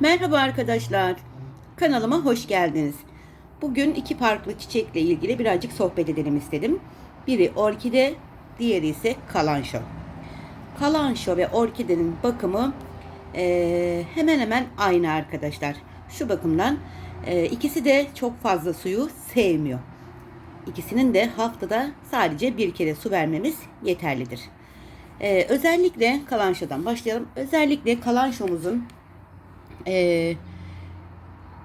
Merhaba arkadaşlar. Kanalıma hoş geldiniz. Bugün iki farklı çiçekle ilgili birazcık sohbet edelim istedim. Biri orkide, diğeri ise kalanşo. Kalanşo ve orkidenin bakımı eee, hemen hemen aynı arkadaşlar. Şu bakımdan eee, ikisi de çok fazla suyu sevmiyor. İkisinin de haftada sadece bir kere su vermemiz yeterlidir. Eee, özellikle kalanşodan başlayalım. Özellikle kalanşomuzun ee,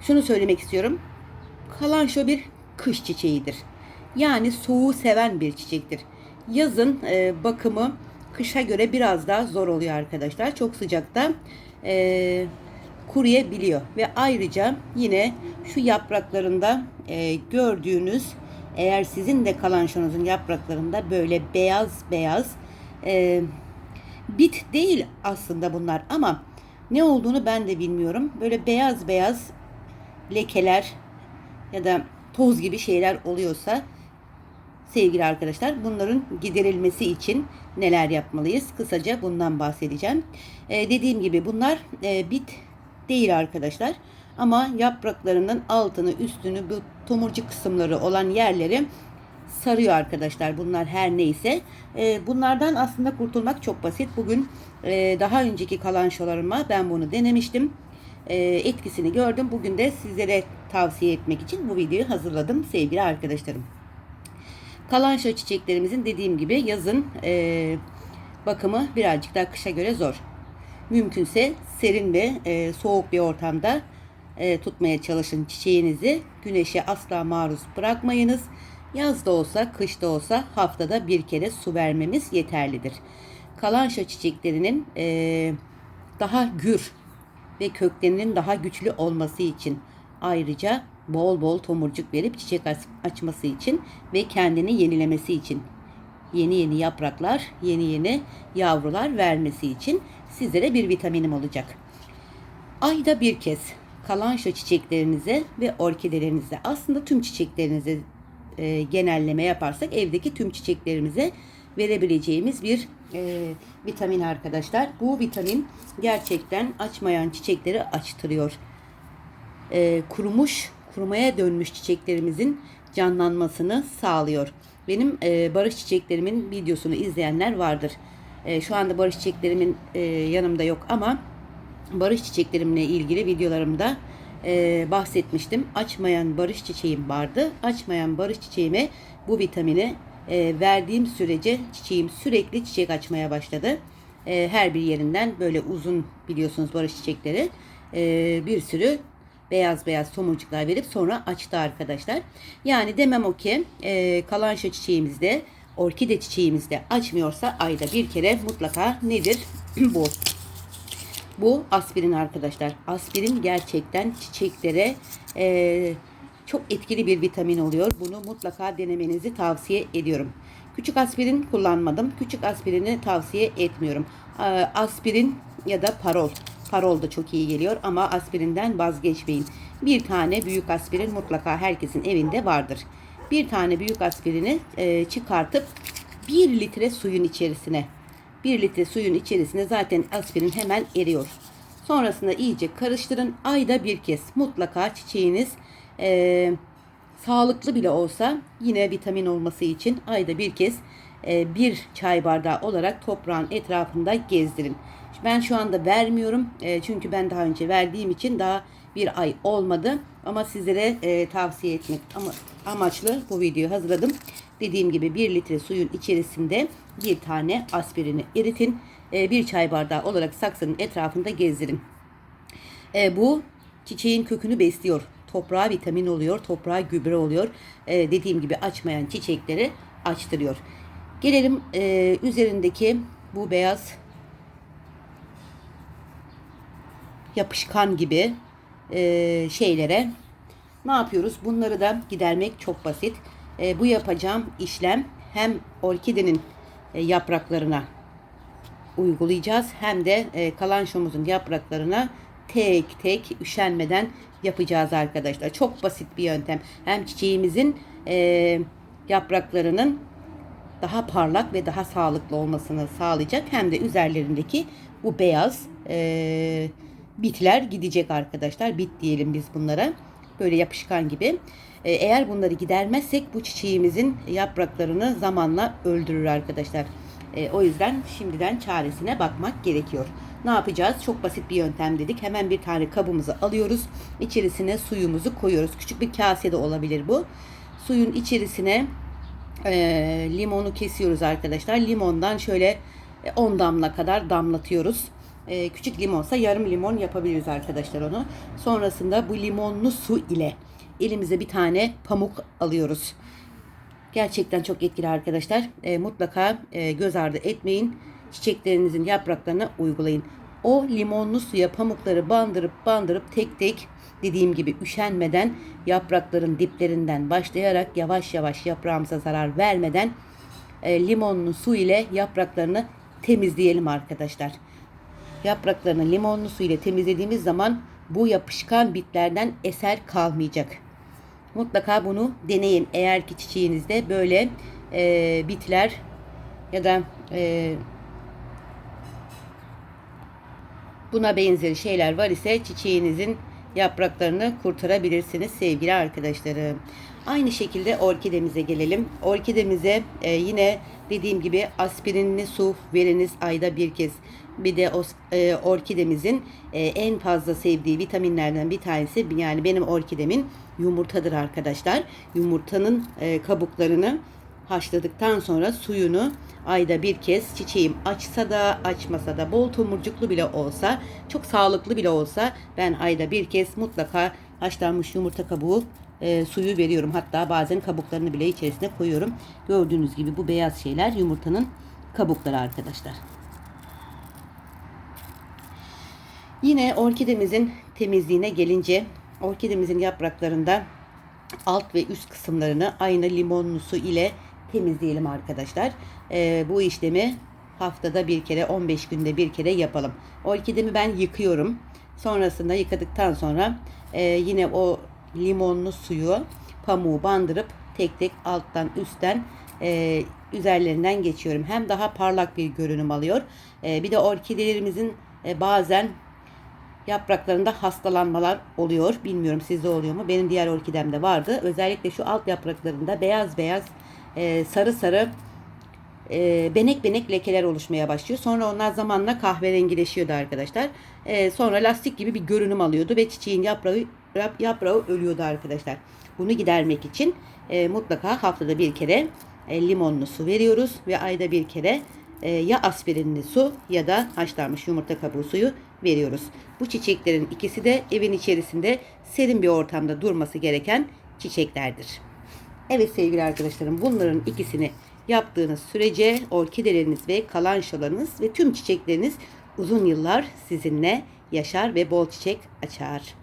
şunu söylemek istiyorum. Kalanşo bir kış çiçeğidir. Yani soğuğu seven bir çiçektir. Yazın e, bakımı kışa göre biraz daha zor oluyor arkadaşlar. Çok sıcakta e, kuruyabiliyor. Ve ayrıca yine şu yapraklarında e, gördüğünüz eğer sizin de kalanşonuzun yapraklarında böyle beyaz beyaz e, bit değil aslında bunlar ama ne olduğunu ben de bilmiyorum. Böyle beyaz beyaz lekeler ya da toz gibi şeyler oluyorsa sevgili arkadaşlar bunların giderilmesi için neler yapmalıyız? Kısaca bundan bahsedeceğim. Ee, dediğim gibi bunlar e, bit değil arkadaşlar. Ama yapraklarının altını üstünü bu tomurcuk kısımları olan yerleri sarıyor arkadaşlar. Bunlar her neyse. E, bunlardan aslında kurtulmak çok basit. Bugün e, daha önceki kalanşolarıma ben bunu denemiştim. E, etkisini gördüm. Bugün de sizlere tavsiye etmek için bu videoyu hazırladım sevgili arkadaşlarım. Kalanşo çiçeklerimizin dediğim gibi yazın e, bakımı birazcık daha kışa göre zor. Mümkünse serin ve e, soğuk bir ortamda e, tutmaya çalışın çiçeğinizi. Güneşe asla maruz bırakmayınız. Yaz da olsa, kış da olsa haftada bir kere su vermemiz yeterlidir. Kalanşo çiçeklerinin e, daha gür ve köklerinin daha güçlü olması için ayrıca bol bol tomurcuk verip çiçek açması için ve kendini yenilemesi için yeni yeni yapraklar, yeni yeni yavrular vermesi için sizlere bir vitaminim olacak. Ayda bir kez kalanşo çiçeklerinize ve orkidelerinize aslında tüm çiçeklerinize e, genelleme yaparsak evdeki tüm çiçeklerimize verebileceğimiz bir e, vitamin arkadaşlar. Bu vitamin gerçekten açmayan çiçekleri açtırıyor. E, kurumuş, kurumaya dönmüş çiçeklerimizin canlanmasını sağlıyor. Benim e, barış çiçeklerimin videosunu izleyenler vardır. E, şu anda barış çiçeklerimin e, yanımda yok ama barış çiçeklerimle ilgili videolarımda e, bahsetmiştim. Açmayan barış çiçeğim vardı. Açmayan barış çiçeğime bu vitamini e, verdiğim sürece çiçeğim sürekli çiçek açmaya başladı. E, her bir yerinden böyle uzun biliyorsunuz barış çiçekleri e, bir sürü beyaz beyaz tomurcuklar verip sonra açtı arkadaşlar. Yani demem o ki e, kalanşa çiçeğimizde orkide çiçeğimizde açmıyorsa ayda bir kere mutlaka nedir bu bu aspirin arkadaşlar. Aspirin gerçekten çiçeklere e, çok etkili bir vitamin oluyor. Bunu mutlaka denemenizi tavsiye ediyorum. Küçük aspirin kullanmadım. Küçük aspirini tavsiye etmiyorum. E, aspirin ya da parol. Parol da çok iyi geliyor ama aspirinden vazgeçmeyin. Bir tane büyük aspirin mutlaka herkesin evinde vardır. Bir tane büyük aspirini e, çıkartıp 1 litre suyun içerisine 1 litre suyun içerisine zaten aspirin hemen eriyor. Sonrasında iyice karıştırın. Ayda bir kez mutlaka çiçeğiniz e, sağlıklı bile olsa yine vitamin olması için ayda bir kez e, bir çay bardağı olarak toprağın etrafında gezdirin. Ben şu anda vermiyorum e, çünkü ben daha önce verdiğim için daha bir ay olmadı ama sizlere e, tavsiye etmek ama amaçlı bu videoyu hazırladım. Dediğim gibi 1 litre suyun içerisinde bir tane aspirini eritin. E, bir çay bardağı olarak saksının etrafında gezdirin. E, bu çiçeğin kökünü besliyor. Toprağa vitamin oluyor, toprağa gübre oluyor. E, dediğim gibi açmayan çiçekleri açtırıyor. Gelelim e, üzerindeki bu beyaz yapışkan gibi e, şeylere ne yapıyoruz? Bunları da gidermek çok basit. E, bu yapacağım işlem hem orkidenin e, yapraklarına uygulayacağız hem de e, kalanşomuzun yapraklarına tek tek üşenmeden yapacağız arkadaşlar. Çok basit bir yöntem. Hem çiçeğimizin e, yapraklarının daha parlak ve daha sağlıklı olmasını sağlayacak hem de üzerlerindeki bu beyaz e, bitler gidecek arkadaşlar. Bit diyelim biz bunlara. Böyle yapışkan gibi. E, eğer bunları gidermezsek bu çiçeğimizin yapraklarını zamanla öldürür arkadaşlar. E, o yüzden şimdiden çaresine bakmak gerekiyor. Ne yapacağız? Çok basit bir yöntem dedik. Hemen bir tane kabımızı alıyoruz. İçerisine suyumuzu koyuyoruz. Küçük bir kase de olabilir bu. Suyun içerisine e, limonu kesiyoruz arkadaşlar. Limondan şöyle 10 damla kadar damlatıyoruz. E, küçük limonsa yarım limon yapabiliriz arkadaşlar onu. Sonrasında bu limonlu su ile elimize bir tane pamuk alıyoruz. Gerçekten çok etkili arkadaşlar. E, mutlaka e, göz ardı etmeyin. Çiçeklerinizin yapraklarına uygulayın. O limonlu suya pamukları bandırıp bandırıp tek tek dediğim gibi üşenmeden yaprakların diplerinden başlayarak yavaş yavaş yaprağımıza zarar vermeden e, limonlu su ile yapraklarını temizleyelim arkadaşlar. Yapraklarını limonlu su ile temizlediğimiz zaman bu yapışkan bitlerden eser kalmayacak. Mutlaka bunu deneyin. Eğer ki çiçeğinizde böyle e, bitler ya da e, buna benzeri şeyler var ise çiçeğinizin yapraklarını kurtarabilirsiniz sevgili arkadaşlarım. Aynı şekilde orkidemize gelelim. Orkidemize e, yine dediğim gibi aspirinli su veriniz ayda bir kez. Bir de e, orkidemizin e, en fazla sevdiği vitaminlerden bir tanesi yani benim orkidemin yumurtadır arkadaşlar. Yumurtanın e, kabuklarını haşladıktan sonra suyunu ayda bir kez çiçeğim açsa da açmasa da bol tomurcuklu bile olsa çok sağlıklı bile olsa ben ayda bir kez mutlaka haşlanmış yumurta kabuğu e, suyu veriyorum. Hatta bazen kabuklarını bile içerisine koyuyorum. Gördüğünüz gibi bu beyaz şeyler yumurtanın kabukları arkadaşlar. Yine orkidemizin temizliğine gelince orkidemizin yapraklarında alt ve üst kısımlarını aynı limonlu su ile temizleyelim arkadaşlar. Ee, bu işlemi haftada bir kere 15 günde bir kere yapalım. Orkidemi ben yıkıyorum. Sonrasında yıkadıktan sonra e, yine o limonlu suyu pamuğu bandırıp tek tek alttan üstten e, üzerlerinden geçiyorum. Hem daha parlak bir görünüm alıyor. E, bir de orkidelerimizin e, bazen yapraklarında hastalanmalar oluyor. Bilmiyorum sizde oluyor mu? Benim diğer orkidemde vardı. Özellikle şu alt yapraklarında beyaz beyaz e, sarı sarı e, benek benek lekeler oluşmaya başlıyor. Sonra onlar zamanla kahverengileşiyordu arkadaşlar. E, sonra lastik gibi bir görünüm alıyordu ve çiçeğin yaprağı yap- yaprağı ölüyordu arkadaşlar. Bunu gidermek için e, mutlaka haftada bir kere e, limonlu su veriyoruz ve ayda bir kere e, ya aspirinli su ya da haşlanmış yumurta kabuğu suyu veriyoruz. Bu çiçeklerin ikisi de evin içerisinde serin bir ortamda durması gereken çiçeklerdir. Evet sevgili arkadaşlarım bunların ikisini yaptığınız sürece orkideleriniz ve kalançalarınız ve tüm çiçekleriniz uzun yıllar sizinle yaşar ve bol çiçek açar.